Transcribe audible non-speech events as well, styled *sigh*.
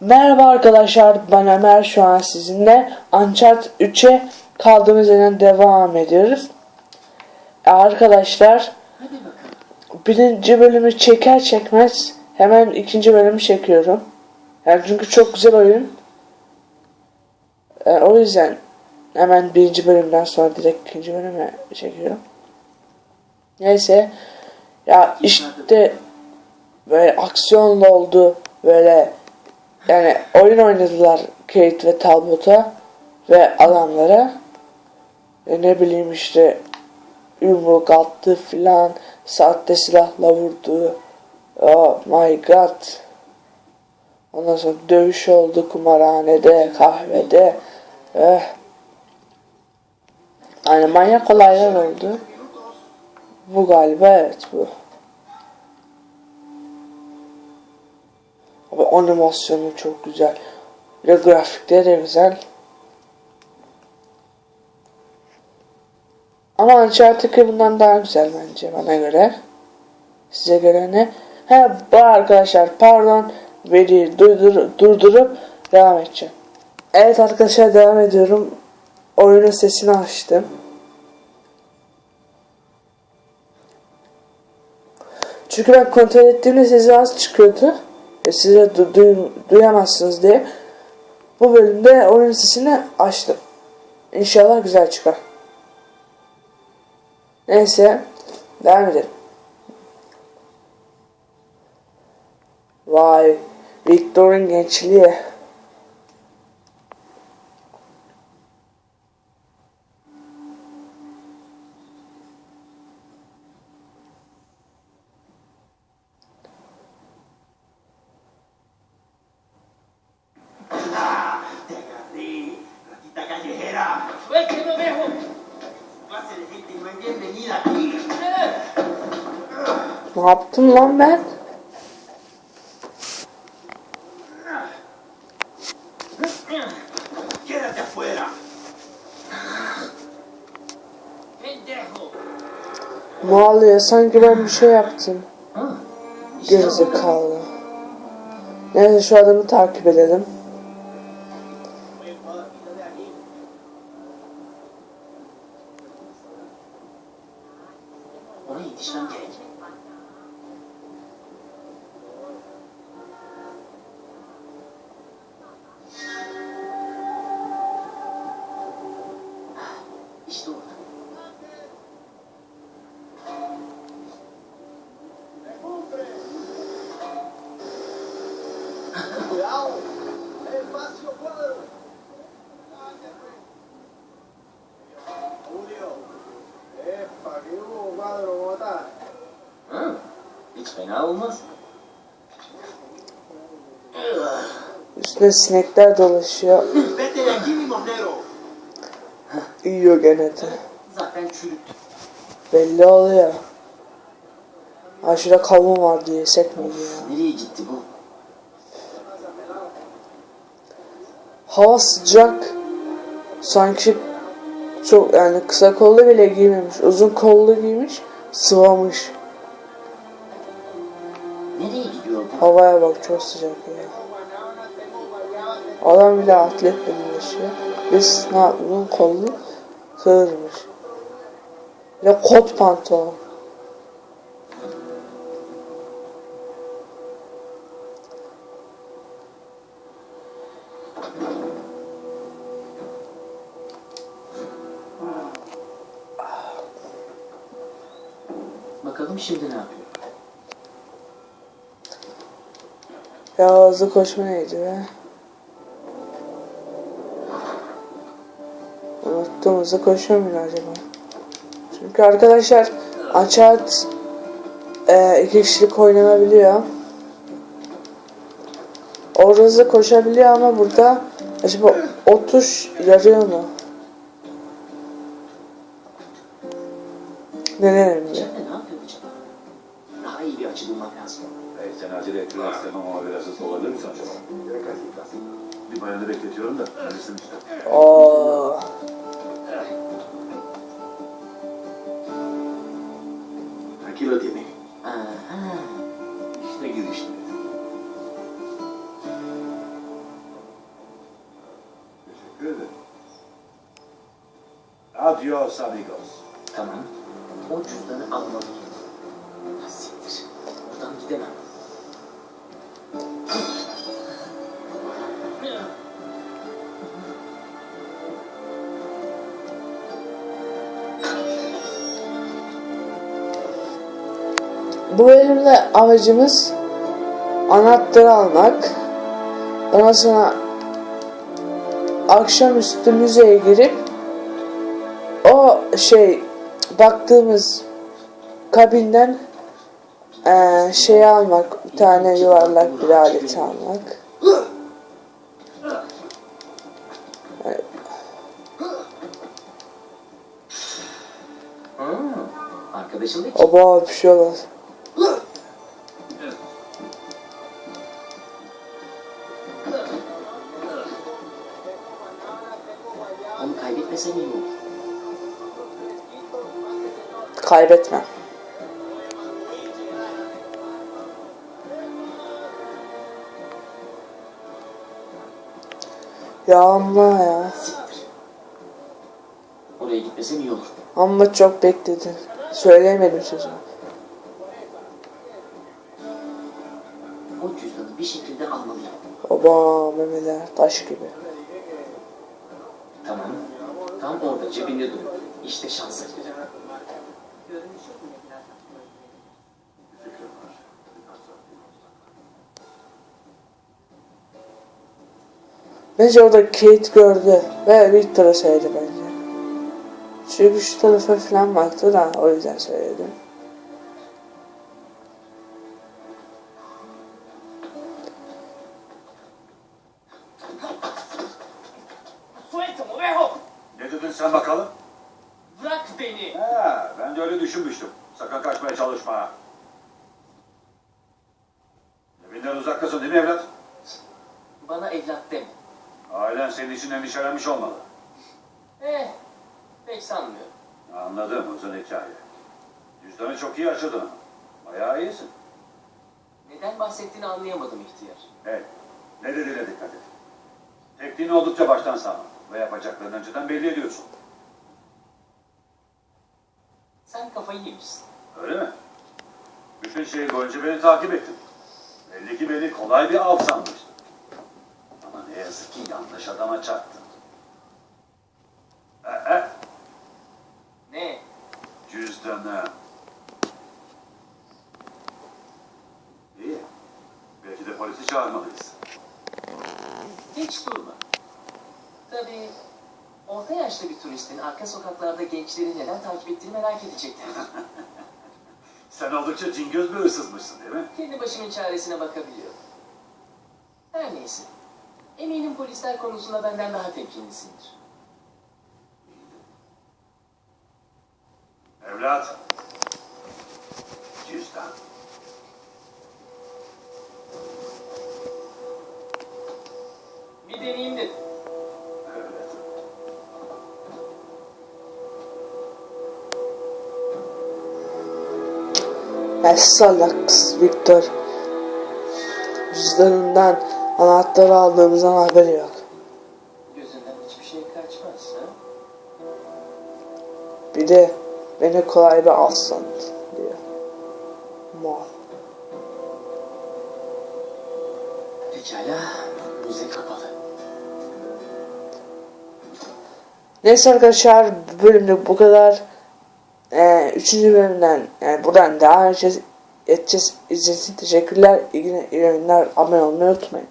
Merhaba arkadaşlar ben Ömer şu an sizinle Uncharted 3'e kaldığımız yerden devam ediyoruz. Arkadaşlar birinci bölümü çeker çekmez hemen ikinci bölümü çekiyorum. Yani çünkü çok güzel oyun. E, o yüzden hemen birinci bölümden sonra direkt ikinci bölümü çekiyorum. Neyse ya işte böyle aksiyonlu oldu böyle yani oyun oynadılar Kate ve Talbot'a ve adamlara ve ne bileyim işte yumruk attı filan saatte silahla vurdu. Oh my god. Ondan sonra dövüş oldu kumarhanede kahvede. Eh. yani manyak olaylar oldu. Bu galiba evet bu Abi animasyonu çok güzel. Ve grafikleri de güzel. Ama Uncharted bundan daha güzel bence bana göre. Size göre ne? He bu arkadaşlar pardon videoyu durdur, durdurup devam edeceğim. Evet arkadaşlar devam ediyorum. Oyunun sesini açtım. Çünkü ben kontrol ettiğimde sesi az çıkıyordu. E, size du- duy- duyamazsınız diye bu bölümde oyun sesini açtım. İnşallah güzel çıkar. Neyse devam edelim. Vay Victor'un gençliği. Callejera. ¡Suélteme, viejo! Clase de gente no es bienvenida aquí. Ne yaptım lan ben? Quédate afuera. ¡Pendejo! Ne? Sanki ben bir şey yaptım. Gerizekalı. Neyse şu adamı takip edelim. Oleh istilahnya, istilah. Hiç fena olmaz. Üstüne sinekler dolaşıyor. Yiyor gene de. Zaten çürüttü. Belli oluyor. Ha şurada kavun var diye yesek mi ya? Nereye gitti bu? Hava sıcak. Sanki çok yani kısa kollu bile giymemiş. Uzun kollu giymiş. Sıvamış. Havaya bak çok sıcak ya. Adam bile atletle dolaşıyor. Biz ne yap- uzun kollu sığırmış. Bir de kot pantolon. Bakalım şimdi ne yapıyor? Ya hızlı koşma neydi be? Unuttum hızlı koşuyor muydu acaba? Çünkü arkadaşlar Uncharted e, iki kişilik oynanabiliyor. Orada hızlı koşabiliyor ama burada acaba o tuş yarıyor mu? Denerim bir iyi bir açı bulmak lazım. Evet, sen acele ettiler istemem ama biraz hızlı olabilir misin acaba? Bir bayanı bekletiyorum da. Bilirsin işte. Oo. Akilo değil. İşte girişti. Teşekkür ederim. Adios amigos. Tamam. O cüzdanı almalıyım. Gidemem. Bu bölümde amacımız anahtarı almak. Ondan sonra akşamüstü müzeye girip o şey baktığımız kabinden eee şey almak, bir tane yuvarlak bir alet almak. Hmm. Arkadaşın? Oba bir şey olmaz. Onu kaybetmesem iyi olur. Ya amma ya. Oraya gitmesem iyi olur. Amma çok bekledin. Söyleyemedim sözümü. O cüzdanı bir şekilde almalıyım. Oba memeler taş gibi. Tamam. Tam orada cebinde duruyor. İşte şans eseri. Bence orada Kate gördü ve Victor'a söyledi bence. Çünkü şu tarafa falan baktı da o yüzden söyledim. Ne dedin sen bakalım? Bırak beni! Ha, ben de öyle düşünmüştüm. Sakın kaçmaya çalışma. Evinden uzaktasın değil mi evlat? Bana evlat deme. Ailen senin için endişelenmiş olmalı. Eh, pek sanmıyorum. Anladım uzun hikaye. Cüzdanı çok iyi açırdın ama. Bayağı iyisin. Neden bahsettiğini anlayamadım ihtiyar. Hey, ne dediğine dikkat et. Tekniğini oldukça baştan sağma ve yapacaklarını önceden belli ediyorsun. Sen kafayı yemişsin. Öyle mi? Bütün şehir boyunca beni takip ettin. Belli ki beni kolay bir av sanmıştın. Yazık ki yanlış adama çattın. E, e, Ne? cüzdanı. İyi. Belki de polisi çağırmalıyız. Hiç durma. Tabii orta yaşlı bir turistin arka sokaklarda gençleri neden takip ettiğini merak edecektir. *laughs* Sen oldukça cingöz bir hırsızmışsın değil mi? Kendi başımın çaresine bakabiliyor. Her neyse. Eminim polisler konusunda benden daha temkinlisindir. Evlat. Cüzdan. Bir deneyeyim dedim. Evet. Ya salaksız Victor. Cüzdanından anahtarı aldığımızdan haberi yok. Gözünden hiçbir şey kaçmaz ha? Bir de beni kolay bir alsın diyor. Mal. Pekala. Müze kapalı. Neyse arkadaşlar bölümde bu kadar. Ee, üçüncü bölümden yani buradan devam edeceğiz. edeceğiz. İzlediğiniz için teşekkürler. İyi günler, iyi. Abone olmayı unutmayın.